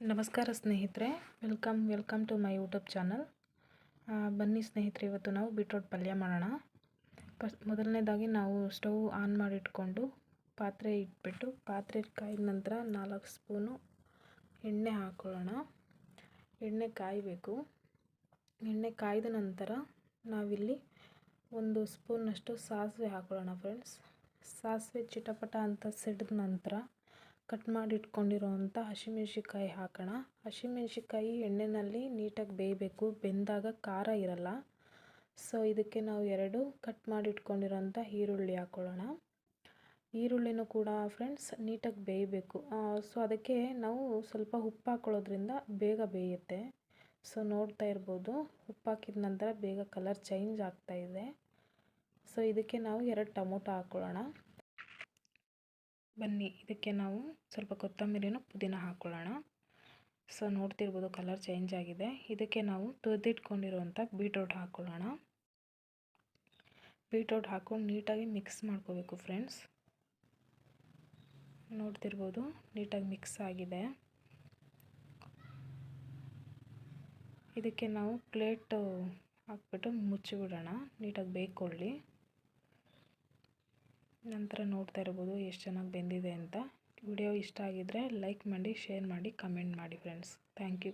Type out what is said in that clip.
ನಮಸ್ಕಾರ ಸ್ನೇಹಿತರೆ, welcome welcome to my YouTube channel. ಬನ್ನಿ ಸ್ನೇಹಿತರೆ, ಇವತ್ತು ನಾವು ಬೀಟ್ರೋಟ್ ಪಲ್ಯ ಮಾಡೋಣ. ಫಸ್ಟ್ ಮೊದಲನೇದಾಗಿ ನಾವು ಸ್ಟವ್ ಆನ್ ಮಾಡಿಟ್ಕೊಂಡು ಪಾತ್ರೆ ಇಟ್ಬಿಟ್ಟು, ಪಾತ್ರೆ ಕಾಯಿದ ನಂತರ ನಾಲ್ಕು ಸ್ಪೂನು ಎಣ್ಣೆ ಹಾಕ್ಕೊಳ್ಳೋಣ ಎಣ್ಣೆ ಕಾಯಬೇಕು. ಎಣ್ಣೆ ಕಾಯ್ದ ನಂತರ ನಾವಿಲ್ಲಿ ಒಂದು ಸ್ಪೂನಷ್ಟು ಸಾಸಿವೆ ಹಾಕ್ಕೊಳ್ಳೋಣ ಫ್ರೆಂಡ್ಸ್. ಸಾಸಿವೆ ಚಿಟಪಟ ಅಂತ ಸಿಡಿದ ನಂತರ ಕಟ್ ಮಾಡಿ ಇಟ್ಕೊಂಡಿರೋವಂಥ ಹಸಿಮೆಣ್ಸಿಕಾಯಿ ಹಾಕೋಣ. ಹಸಿಮೆಣ್ಸಿಕಾಯಿ ಎಣ್ಣೆಯಲ್ಲಿ ನೀಟಾಗಿ ಬೇಯಬೇಕು. ಬೆಂದಾಗ ಖಾರ ಇರಲ್ಲ. ಸೊ, ಇದಕ್ಕೆ ನಾವು ಎರಡು ಕಟ್ ಮಾಡಿ ಇಟ್ಕೊಂಡಿರೋಂಥ ಈರುಳ್ಳಿ ಹಾಕ್ಕೊಳ್ಳೋಣ ಈರುಳ್ಳಿನೂ ಕೂಡ ಫ್ರೆಂಡ್ಸ್ ನೀಟಾಗಿ ಬೇಯಬೇಕು. ಸೊ, ಅದಕ್ಕೆ ನಾವು ಸ್ವಲ್ಪ ಉಪ್ಪು ಹಾಕ್ಕೊಳ್ಳೋದ್ರಿಂದ ಬೇಗ ಬೇಯುತ್ತೆ. ಸೊ, ನೋಡ್ತಾ ಇರ್ಬೋದು. ಉಪ್ಪು ಹಾಕಿದ ನಂತರ ಬೇಗ ಕಲರ್ ಚೇಂಜ್ ಆಗ್ತಾ ಇದೆ. ಸೊ, ಇದಕ್ಕೆ ನಾವು ಎರಡು ಟೊಮೊಟೊ ಹಾಕ್ಕೊಳ್ಳೋಣ ಬನ್ನಿ, ಇದಕ್ಕೆ ನಾವು ಸ್ವಲ್ಪ ಕೊತ್ತಂಬರಿನೂ ಪುದೀನ ಹಾಕ್ಕೊಳ್ಳೋಣ ಸೊ, ನೋಡ್ತಿರ್ಬೋದು ಕಲರ್ ಚೇಂಜ್ ಆಗಿದೆ. ಇದಕ್ಕೆ ನಾವು ತುರಿದಿಟ್ಕೊಂಡಿರುವಂಥ ಬೀಟ್ರೋಟ್ ಹಾಕ್ಕೊಳ್ಳೋಣ ಬೀಟ್ರೋಟ್ ಹಾಕ್ಕೊಂಡು ನೀಟಾಗಿ ಮಿಕ್ಸ್ ಮಾಡ್ಕೋಬೇಕು ಫ್ರೆಂಡ್ಸ್. ನೋಡ್ತಿರ್ಬೋದು ನೀಟಾಗಿ ಮಿಕ್ಸ್ ಆಗಿದೆ. ಇದಕ್ಕೆ ನಾವು ಪ್ಲೇಟ್ ಹಾಕ್ಬಿಟ್ಟು ಮುಚ್ಚಿಬಿಡೋಣ. ನೀಟಾಗಿ ಬೇಯ್ಕೊಳ್ಳಿ. ನಂತರ ನೋಡ್ತಾ ಇರ್ಬೋದು ಎಷ್ಟು ಚೆನ್ನಾಗಿ ಬೆಂದಿದೆ ಅಂತ. ವಿಡಿಯೋ ಇಷ್ಟ ಆಗಿದ್ದರೆ ಲೈಕ್ ಮಾಡಿ, ಶೇರ್ ಮಾಡಿ, ಕಮೆಂಟ್ ಮಾಡಿ ಫ್ರೆಂಡ್ಸ್ ಥ್ಯಾಂಕ್ ಯು